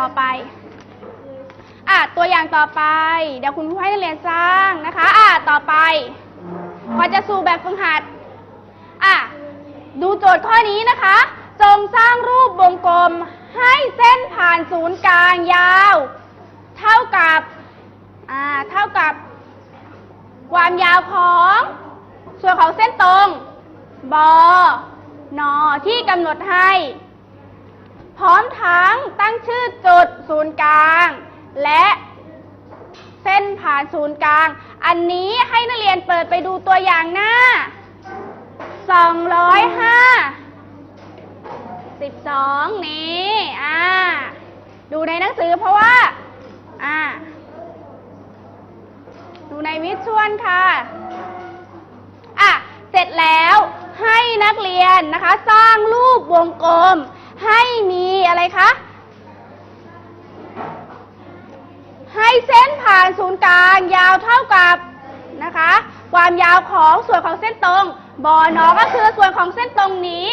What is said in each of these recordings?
ต่อไปอะตัวอย่างต่อไป เดี๋ยวคุณครูให้นักเรียนสร้างนะคะอะต่อไปพอจะสู่แบบฝึกหัดอะดูโจทย์ข้อนี้นะคะ จงสร้างรูปวงกลมให้เส้นผ่านศูนย์กลางยาว เท่ากับอ่าเท่ากับ ความยาวของ ส่วนของเส้นตรง บนอที่กำหนดให้ พร้อมทั้งตั้งชื่อจุดศูนย์กลาง และเส้นผ่านศูนย์กลาง อันนี้ให้นักเรียนเปิดไปดูตัวอย่างหน้า 205 12 นี้อ่าดูในหนังสือเพราะว่าอ่าดูในวิชวลค่ะอะ เสร็จแล้วให้นักเรียนนะคะ สร้างรูปวงกลม ให้มีอะไรคะ ให้เส้นผ่านศูนย์กลางยาวเท่ากับนะคะ ความยาวของส่วนของเส้นตรงบอนอก็คือส่วนของเส้นตรงนี้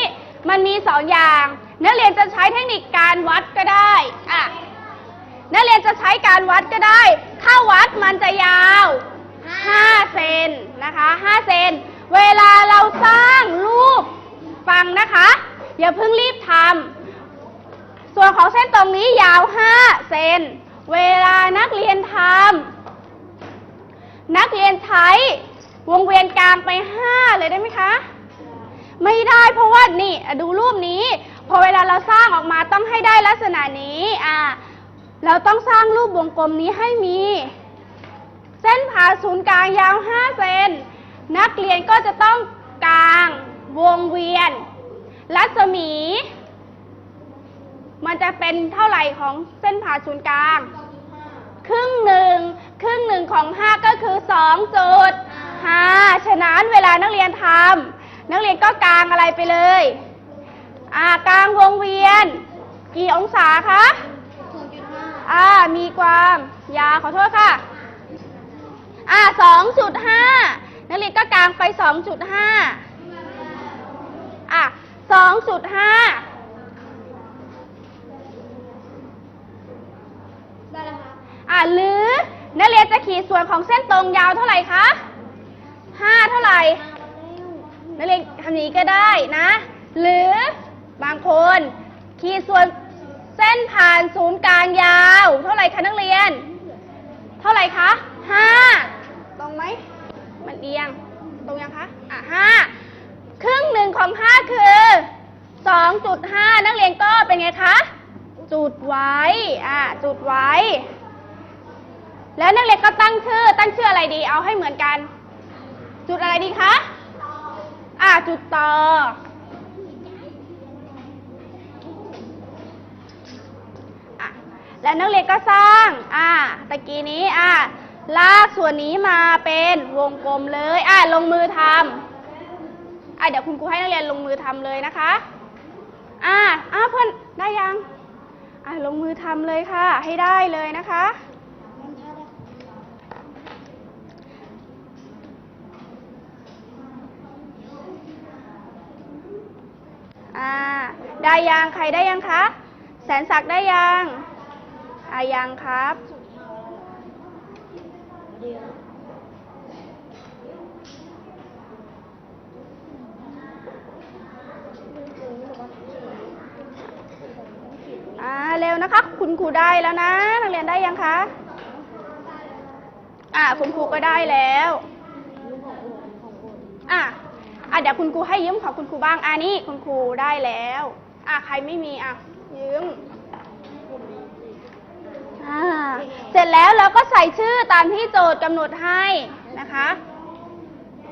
มันมีสองอย่าง นักเรียนจะใช้เทคนิคการวัดก็ได้อะนักเรียนจะใช้การวัดก็ได้ ถ้าวัดมันจะยาว 5 เซนนะคะ 5 เซน เวลาเราสร้างรูปฟังนะคะ อย่าเพิ่งรีบทำ ส่วนของเส้นตรงนี้ยาว 5 เซน เวลานักเรียนทำนักเรียนใช้วงเวียนกลางไป 5 เลยได้ไหมคะ ไม่ได้เพราะว่านี่ดูรูปนี้ พอเวลาเราสร้างออกมาต้องให้ได้ลักษณะนี้อ่าเราต้องสร้างรูปวงกลมนี้ให้มี เส้นผ่าศูนย์กลางยาว 5 เซน นักเรียนก็จะต้องกลางวงเวียน รัศมี มันจะเป็นเท่าไหร่ของเส้นผ่าศูนย์กลาง ครึ่งหนึ่งครึ่งหนึ่งของ 5 ก็คือ2จุด5ฉะนั้นเวลานักเรียนทำนักเรียนก็กลางอะไรไปเลยอ่ากลางวงเวียน กี่องศาคะอ่ามีความยาวขอโทษค่ะอ่าสองจุดห้านักเรียนก็กลางไปสองจุดห้าอะสองจุดห้า ได้แล้วครับ อะหรือ นักเรียนจะขีดส่วนของเส้นตรงยาวเท่าไหร่คะห้าเท่าไหร่ นักเรียนทำอย่างนี้ก็ได้นะ หรือบางคนขีดส่วนเส้นผ่านศูนย์กลางยาว เท่าไหร่คะนักเรียน เท่าไหร่คะห้าตรงไหม มันเอียง ตรงยังคะ อะห้าครึ่งหนึ่งของห้าคือสองจุดห้านักเรียนก็เป็นไงคะ จุดไว้ อะ จุดไว้ แล้วนักเรียนก็ตั้งชื่อ ตั้งชื่ออะไรดี เอาให้เหมือนกัน จุดอะไรดีคะอะจุดต่ออะแล้วนักเรียนก็สร้าง อะตะกี้นี้ อะลากส่วนนี้มาเป็นวงกลมเลย อะลงมือทำอะเดี๋ยวคุณครูให้นักเรียนลงมือทำเลยนะคะ อะอะเพื่อนได้ยัง อะลงมือทำเลยค่ะ ให้ได้เลยนะคะ อ่า ได้ยังใครได้ยังคะ แสนศักดิ์ได้ยังอายังครับ อ่าเร็วนะคะ คุณครูได้แล้วนะ นักเรียนได้ยังคะ อ่าคุณครูก็ได้แล้ว อะอะ เดี๋ยวคุณครูให้ยืมของคุณครูบ้างอ่านี่คุณครูได้แล้วอะใครไม่มีอะยืมอ่าเสร็จแล้วเราก็ใส่ชื่อตามที่โจทย์กำหนดให้นะคะ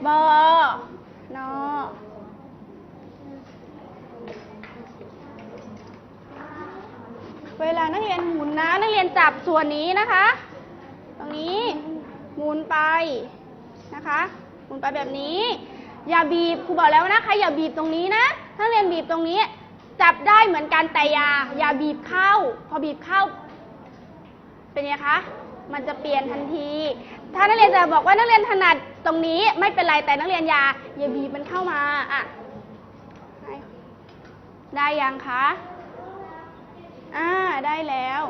บอนอเวลานักเรียนหมุนนะนักเรียนจับส่วนนี้นะคะ ตรงนี้หมุนไปนะคะหมุนไปแบบนี้ อย่าบีบครูบอกแล้วนะคะอย่าบีบตรงนี้นะถ้าเรียนบีบตรงนี้ จับได้เหมือนกันแต่อย่าอย่าบีบเข้า พอบีบเข้า เป็นไงคะ มันจะเปลี่ยนทันที ถ้านักเรียนจะบอกว่านักเรียนถนัดตรงนี้ไม่เป็นไรแต่นักเรียนอย่าอย่าบีบมันเข้ามาอะให้ได้ยังคะอ่าได้แล้ว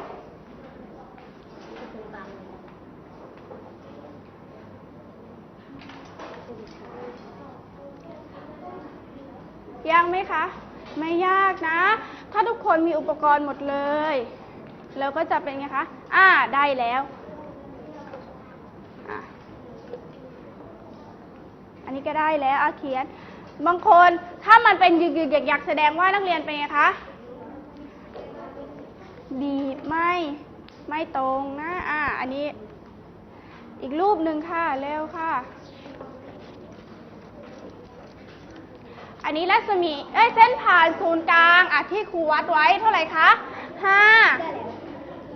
ยากไหมคะ ไม่ยากนะ ถ้าทุกคนมีอุปกรณ์หมดเลย แล้วก็จะเป็นไงคะ อ่า ได้แล้ว อันนี้ก็ได้แล้วอาเขียน บางคนถ้ามันเป็นยึกยึกยักยักๆแสดงว่านักเรียนเป็นไงคะบีไม่ ไม่ตรงนะ อ่า อันนี้ อีกรูปหนึ่งค่ะ เร็วค่ะ อันนี้รัศมีเอ้ยเส้นผ่านศูนย์กลางอะที่ครูวัดไว้เท่าไหร่คะห้า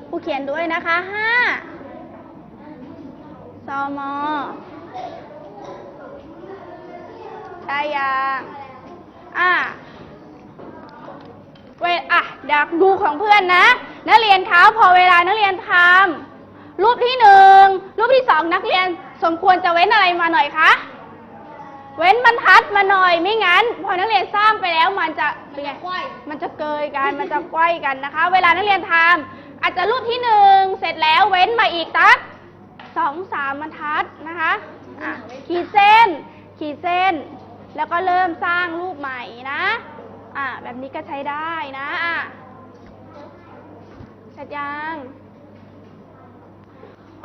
ครูเขียนด้วยนะคะห้าซอมอได้ยังอะเวอะดี๋ยวดูของเพื่อนนะ นักเรียนคะพอเวลานักเรียนทำรูปที่หนึ่งรูปที่สองนักเรียนสมควรจะเว้นอะไรมาหน่อยคะ เว้นบรรทัดมาหน่อยไม่งั้น พอนักเรียนสร้างไปแล้วมันจะเป็นไงมันจะเกยกันมันจะไกว้กันนะคะ เวลานักเรียนทำอาจจะรูปที่หนึ่งเสร็จแล้วเว้นมาอีกสักสองสามบรรทัดนะคะะขีดเส้น ขีดเส้น แล้วก็เริ่มสร้างรูปใหม่นะอะแบบนี้ก็ใช้ได้นะอะเสร็จยัง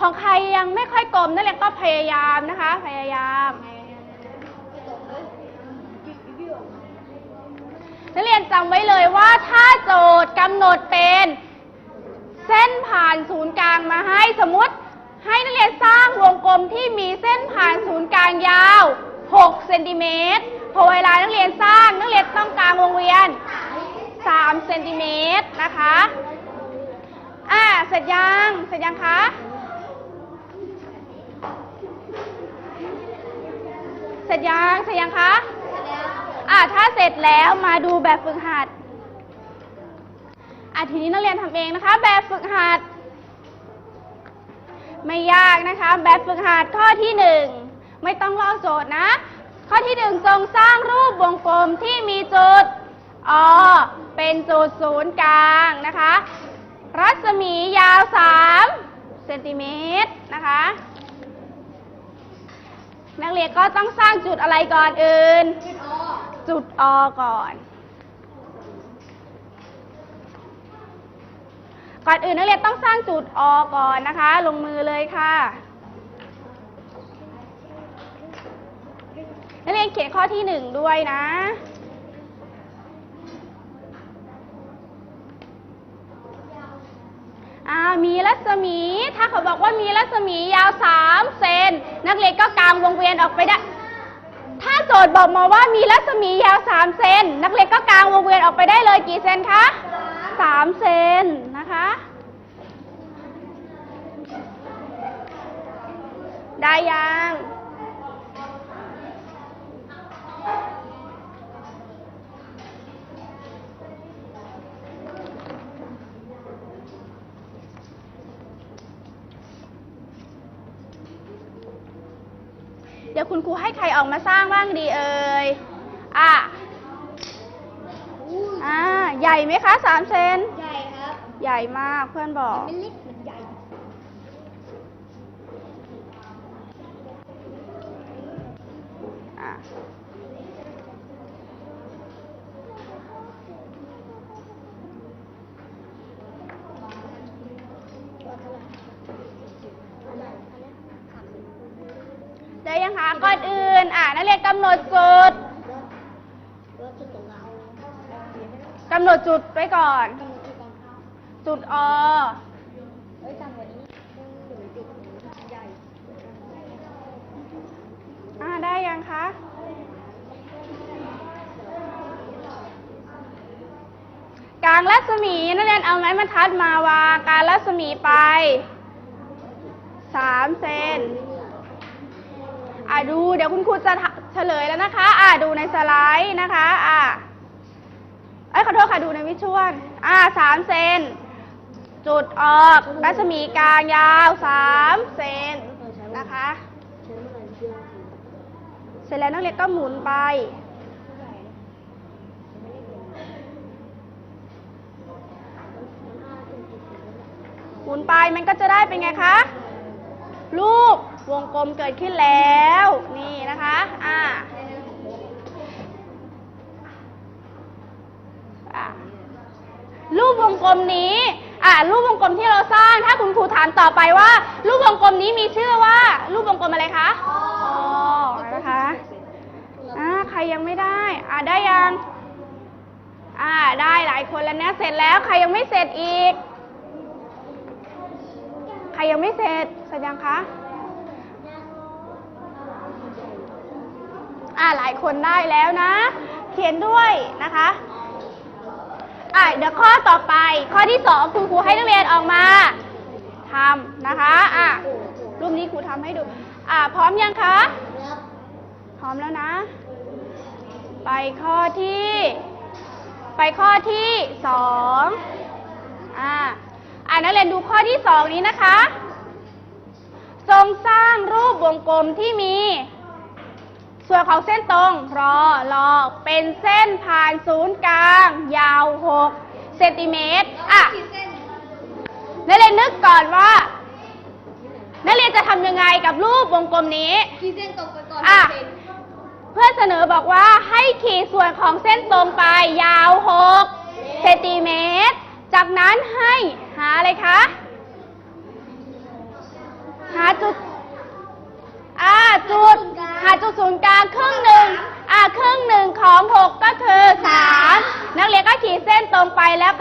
ของใครยังไม่ค่อยกลมนั่นแหละก็พยายามนะคะ พยายาม นักเรียนจำไว้เลยว่าถ้าโจทย์กำหนดเป็น เส้นผ่านศูนย์กลางมาให้สมมติ ให้นักเรียนสร้างวงกลมที่มีเส้นผ่านศูนย์กลางยาว 6 เซนติเมตรพอเวลานักเรียนสร้างนักเรียนต้องกลางวงเวียน 3 เซนติเมตรนะคะอ่าเสร็จยังเสร็จยังคะเสร็จยังเสร็จยังคะ อะถ้าเสร็จแล้วมาดูแบบฝึกหัดอะทีนี้นักเรียนทำเองนะคะ แบบฝึกหัด ไม่ยากนะคะ แบบฝึกหัดข้อที่หนึ่งไม่ต้องลอกโจทย์นะ ข้อที่หนึ่งจงสร้างรูปวงกลมที่มีจุดอเป็นจุดศูนย์กลางนะคะ รัศมียาว3เซนติเมตรนะคะ นักเรียนก็ต้องสร้างจุดอะไรก่อนอื่นจุดอ จุด O ก่อน ก่อนอื่นนักเรียนต้องสร้างจุดอก่อนนะคะ ลงมือเลยค่ะ นักเรียนเขียนข้อที่หนึ่งด้วยนะอ่ามีรัศมี ถ้าเขาบอกว่ามีรัศมียาว3เซน นักเรียนก็กางวงเวียนออกไปได้ ถ้าโจทย์บอกมาว่ามีรัศมียาว 3 เซน นักเรียนก็กางวงเวียนออกไปได้เลยกี่เซนคะ3เซนนะคะ ได้ยัง เดี๋ยวคุณครูให้ใครออกมาสร้างบ้างดีเอ่ย อะ อ่า ใหญ่ไหมคะสามเซน ใหญ่ครับ ใหญ่มากเพื่อนบอกไม่เล็กมันใหญ่ อะ คะ ก่อนอื่น อะนักเรียนกำหนดจุดกำหนดจุดไว้ก่อน จุดองเอออ่าได้ยังคะกลางรัศมีนักเรียนเอาไม้บรรทัดมาวางกลางรัศมีไปสามเซน อะดูเดี๋ยวคุณครูจะเฉลยแล้วนะคะ อะดูในสไลด์นะคะ อะเอ้ยขอโทษค่ะดูในวิชวลอะสามเซนจุดออกรัศมีกลางยาวสามเซนนะคะ เสร็จแล้วนักเรียนก็หมุนไป หมุนไปมันก็จะได้เป็นไงคะ รูป วงกลมเกิดขึ้นแล้ว นี่นะคะ อ่ารูปวงกลมนี้ อ่ารูปวงกลมที่เราสร้าง ถ้าคุณครูถามต่อไปว่า รูปวงกลมนี้มีชื่อว่า รูปวงกลมอะไรคะอ๋อนะคะ อ่า ใครยังไม่ได้ อ่าได้ยัง อ่า ได้หลายคนแล้วเนี่ยเสร็จแล้ว ใครยังไม่เสร็จอีก ใครยังไม่เสร็จเสร็จยังคะ อ่าหลายคนได้แล้วนะ เขียนด้วยนะคะอะเดี๋ยวข้อต่อไป ข้อที่สองคุณครูให้นักเรียนออกมาทำนะคะ อะรูปนี้ครูทำให้ดู อะพร้อมยังคะ พร้อมแล้วนะ ไปข้อที่ ไปข้อที่สองอ่าอ่านักเรียนดูข้อที่สองนี้นะคะ ทรงสร้างรูปวงกลมที่มี ส่วนของเส้นตรงรอรอเป็นเส้นผ่านศูนย์กลาง ยาว 6 เซนติเมตรอะขีดเส้นนักเรียนนึกก่อนว่า นักเรียนจะทำยังไงกับรูปวงกลมนี้ ขีดเส้นตรงไปก่อนอะเส้นเพื่อนเสนอบอกว่าให้ขีดส่วนของเส้นตรงไปยาว 6 เซนติเมตร จากนั้นให้หาอะไรคะ หาจุด อ่าจุดหาจุดศูนย์กลางครึ่งหนึ่งอ่าครึ่งหนึ่งของ6ก็คือ3นักเรียนก็ขีดเส้นตรงไปแล้ว